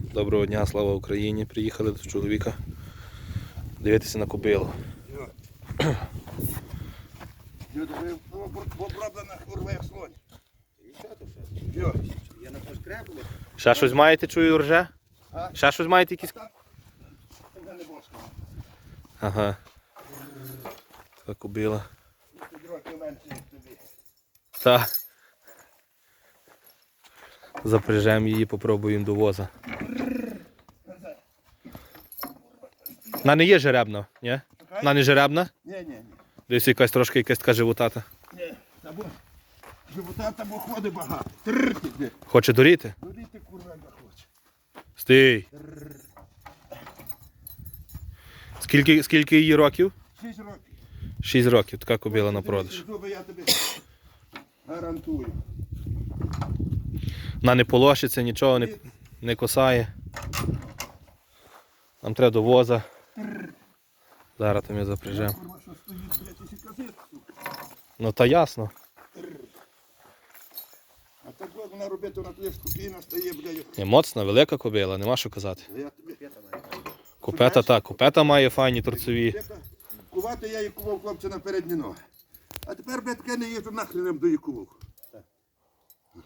Доброго дня, слава Україні. Приїхали до чоловіка дивитися на кобилу. Ще щось маєте, чую, рже? Ще щось маєте якісь? Ага. Така кобила. Тут років менше, як тобі. Та. Запряжемо її, попробуємо до воза. Вона не є жеребна, ні? Вона не жеребна? Ні, ні, ні. Десь якась трошки якась така животата. Ні. Або живота там ходить багато. Трррр іде. Хоче доріти? Дуріти курва як хоче. Стій. Скільки, скільки її років? Шість років. Шість років, така кобила на продаж. Зуби я тобі гарантую. Вона не полощиться, нічого не, не косає. Нам треба до воза. Зараз там я запряжемо. Ну та ясно. А так вона робити на тлі спокійно стає, бля, як- моцна, велика кобила, нема що казати. Купета так, купета має файні торцеві. Кувати я її кував хлопця на передні ноги. А тепер бля, таке не їжджу нахренем до її кував.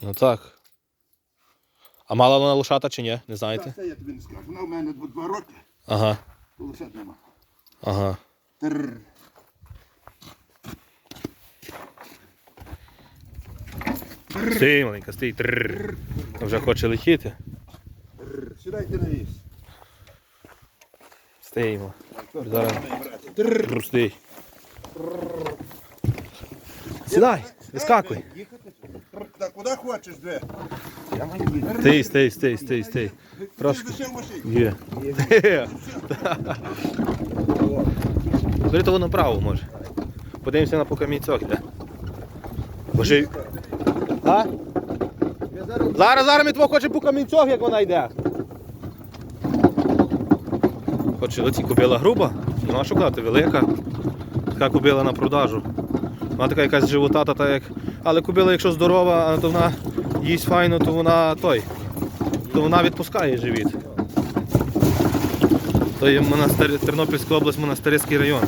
Ну так. А мала вона лошата чи ні? Не Так, знаєте? це я тобі не скажу. Вона в мене два роки, Ага, то лише нема. Ага. Трррр. Стій, маленька, стій. Вже хоче летіти. Сідайте на віз. Стіймо. Зараз. Трррр, Стій. Сідай, вискакуй. Так, куди хочеш, де? Стій, стій, стій, стій, стій. Трошки. Лише. Є. Бери того направо може. Подивимося на покамійцок. Боже. А? Зараз, зараз ми твого хоче по камінцях, як вона йде. Хоче оці кобила груба, нема що казати, велика. Така кобила на продажу. Вона така якась животата, та як. Але кобила, якщо здорова, то вона їсть файно, то вона той. То вона відпускає живіт. То є монастир... Тернопільська область, монастирський район.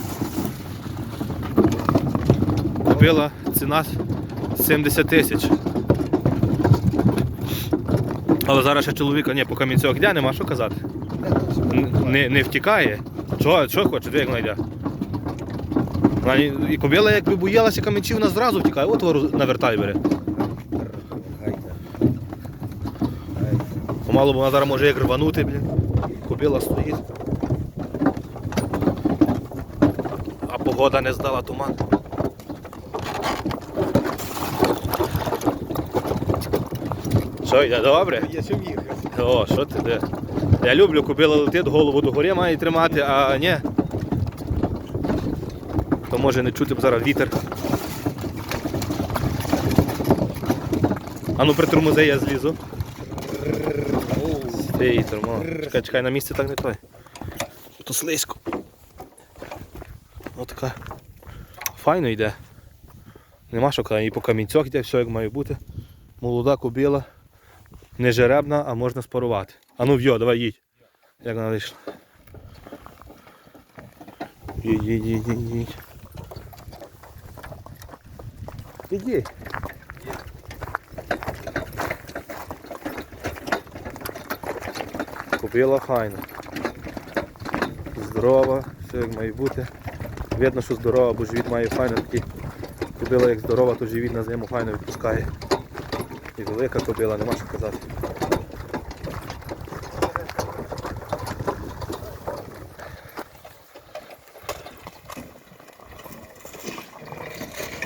Купила ціна 70 тисяч. Але зараз ще чоловіка, ні, по камінцях йде, нема що казати. Не, не втікає. Що, що хоче, де як вона йде? Вона і- кобила, якби боялася камінців, вона зразу втікає. От вору навертай бере. Помало бо вона зараз може як рванути, блін. Кобила стоїть. А погода не здала туман. Що, йде добре? Я сюди їхав. О, що ти де? Я люблю, кобила летить, голову догори має тримати, а ні. То може не чути бо зараз вітер. А ну притормози, я злізу. Стій, термо. Чекай, чекай, на місці так не той. То слизько. Отака. Файно йде. Нема що казати, і по камінцях йде, все як має бути. Молода кобила. Не жеребна, а можна спарувати. А ну в'йо, давай їдь. Як вона вийшла. Їдь, їдь, їдь, їдь, їдь. Іди. Купила файно. Здорова, все як має бути. Видно, що здорова, бо живіт має файно такий. Кобила як здорова, то живіт на зиму файно відпускає. І велика кобила, нема що казати.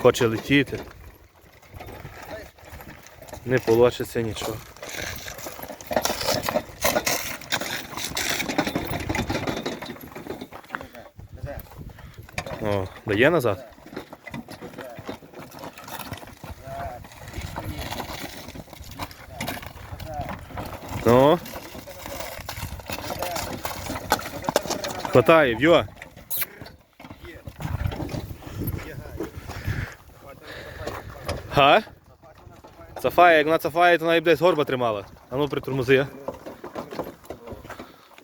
Хоче летіти. Не полочиться нічого. О, дає назад? Ну. Хватає, в'йо. Га? Цафає, як вона цафає, то вона і десь горба тримала. А ну притормози.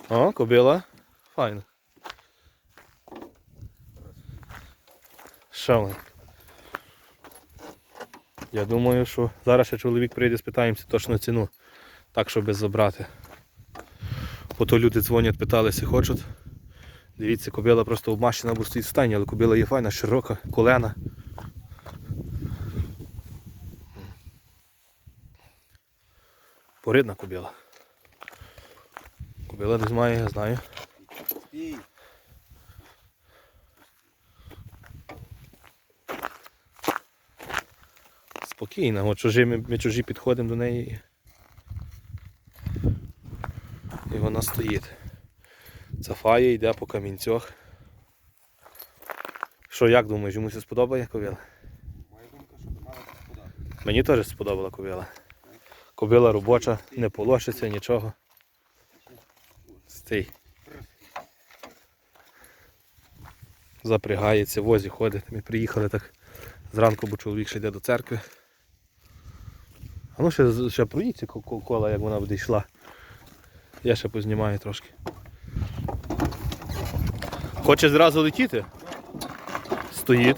О, кобила. Файно. Ми? Я думаю, що зараз ще чоловік прийде, спитаємося точно ціну. Так, щоб забрати. Ото люди дзвонять, питалися, хочуть. Дивіться, кобила просто обмащена, бо стоїть в стані, але кобила є файна, широка, колена. Поридна кобила. Кобила десь має, я знаю. Спокійна, от чужі, ми, ми чужі підходимо до неї. і- вона стоїть. Цафає, йде по камінцях. Що, як думаєш, йому це сподобає кобила? моя думка, що мала подати. Мені теж сподобала кобила. Кобила робоча, не полощиться, нічого. Стій. Запрягається, возі ходить. Ми приїхали так зранку, бо чоловік ще йде до церкви. Ну ще, ще проїдьте ко- ко- кола, як вона буде йшла. Я ще познімаю трошки. Хоче зразу летіти? Стоїть.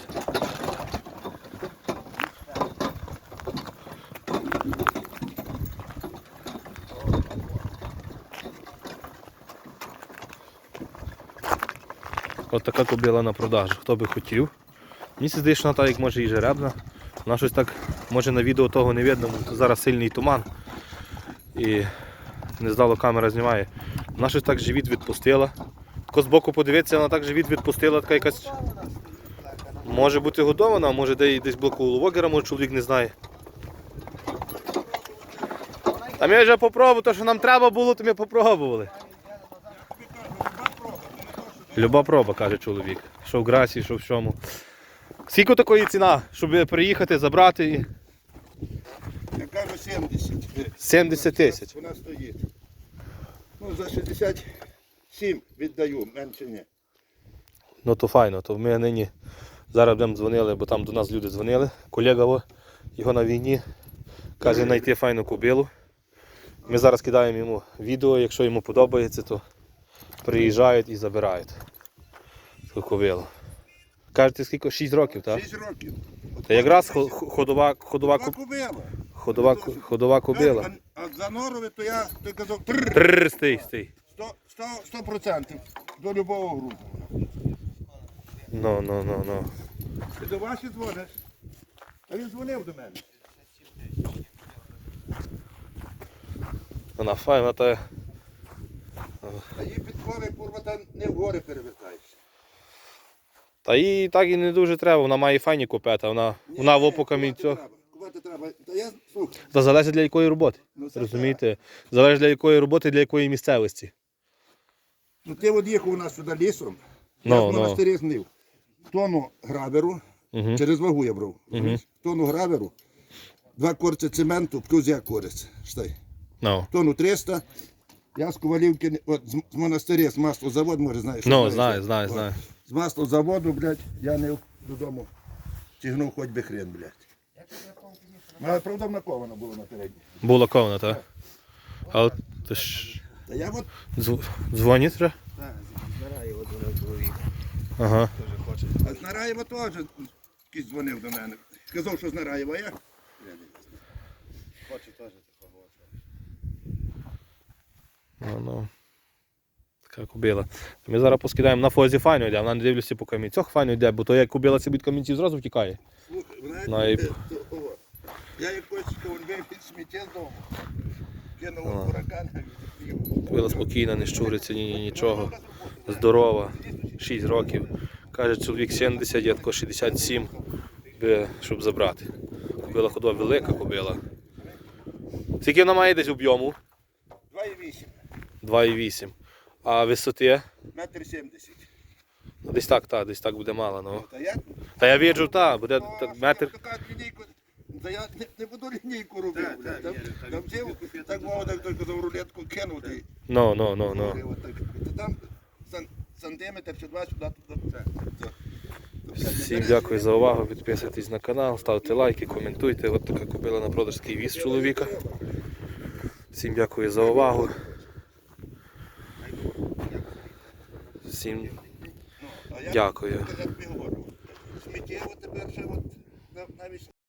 От така кобила на продажу. Хто би хотів. Мені здається, що вона так як може і жеребна. Вона щось так, може на відео того не видно, бо зараз сильний туман. І не здало камера знімає. Вона щось так живіт відпустила. Тако збоку подивитися, вона так живіт відпустила, така якась. Може бути годована, а може де- десь блоку ловогера, може чоловік не знає. А ми вже попробували, то що нам треба було, то ми попробували. Люба проба, каже чоловік. Що в грасі, що в чому. Скільки такої ціна, щоб приїхати, забрати. Я кажу 70. 70 тисяч. Вона стоїть. Ну, за 67 віддаю, менше ні. Ну то файно, то ми нині зараз будемо дзвонили, бо там до нас люди дзвонили. Колега во, його на війні каже знайти файну кобилу. Ми зараз кидаємо йому відео, якщо йому подобається, то приїжджають і забирають кобилу. Кажете, скільки? 6 років, так? 6 років. Та якраз хо- хо- ходова, ходова, Два кубила. ходова, ходова кобила. А, а за норові, то я ти казав тррр, Трррр, стій, стій. 100, 100, 100% до любого грузу. Ну, ну, ну, ну. Ти до Ваші дзвониш? А він дзвонив до мене. Вона файна, та А їй підкови, курва, там не вгори перевертаєшся. Та їй так і не дуже треба, вона має файні купета, вона, вона в опу камінцях. Треба. Та я, слухай, Та залежить для якої роботи. ну це Розумієте? Залежить для якої роботи, для якої місцевості. Ну ти от їхав у нас сюди лісом, Ну, я в ну. монастирі знив. Тону граверу, Угу. через вагу я брав. Тону граверу, два корці цементу, плюс я корець. Штай. Ну, Тону 300. Я з Ковалівки, не- от з, з монастиря, з маслозавод, може знаєш. ну знаєш, знаю, знаю, От. знаю. З маслозаводу, блядь, я не додому тягнув хоч би хрен, блядь. Правда, наковано було на передній. Була ковна, так? Але ти ж Та я от дз- дзвонить треба? Нараєва дзвонив чоловік. Ага. А з Нараєва теж якийсь дзвонив до мене. Сказав, що з Нараєва я. Хоче теж такого. Ну, ну. Така кубила. Ми зараз поскидаємо на фозі файно йде, вона не дивлюся по камінцях файно йде, бо то як кубила це від камінців зразу втікає. Ну, і- як то, о, я якось вивів під сміття дому. Кинув у хуракан. Кобила спокійна, не щуриться, ні, ні, нічого. Здорова, 6 років. Каже, чоловік 70, я тако 67, би, щоб забрати. Кобила ходова велика кобила. Скільки вона має десь об'єму? 2,8. 2,8. А висоти? Метр 70. Ну, десь так, так, десь так буде мало. Ну. Та я Та я бачу, так, буде О, так, метр. така лінійку, Та я не, не буду лінійку робити. блядь. Там, там взяв, так мова, так той казав, рулетку кинув. та й- Ну, ну, ну, ну. Та Там сан- сантиметр чи два сюди, туди. Це. Всім дякую за увагу. Підписуйтесь на канал, ставте лайки, коментуйте. От така купила на продаж такий віз чоловіка. Всім дякую за увагу. всім ну, дякую. Сміттєво тепер ще от